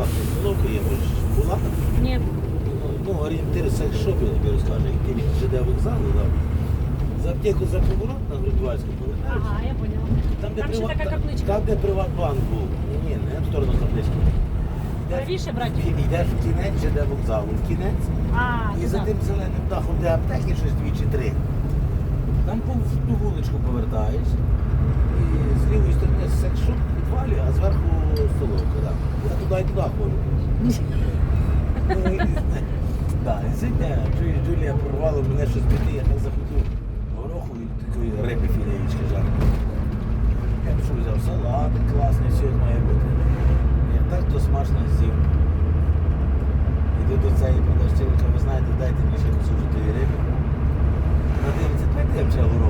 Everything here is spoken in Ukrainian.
класний село Києвич була? Ні. Ну, орієнтируйся, що було, я розкажу, ти ЖД вокзалу, там, за аптеку за поворот на Грудвальську повертаєш. Ага, я поняла. Там, де Там ще така капличка. Там, де Приватбанк був. Ні, не в сторону каплички. Правіше, братів? Йдеш в кінець, ЖД вокзалу, в кінець. А, І ну за туди. тим зеленим дахом, де аптеки щось дві чи три. Там по в ту вуличку повертаєш. туда и туда ходит. Так, і сьогодні е, чую, Джулія порвала мене щось піти, я так захотів гороху і такої риби філеєчки жарки. Я пішов взяв салат, класний, все має бути. Я так то смачно з'їв. Іду до цієї продавчинки, ви знаєте, дайте мені ще кусочок тієї риби. Вона дивиться, так я вже горох.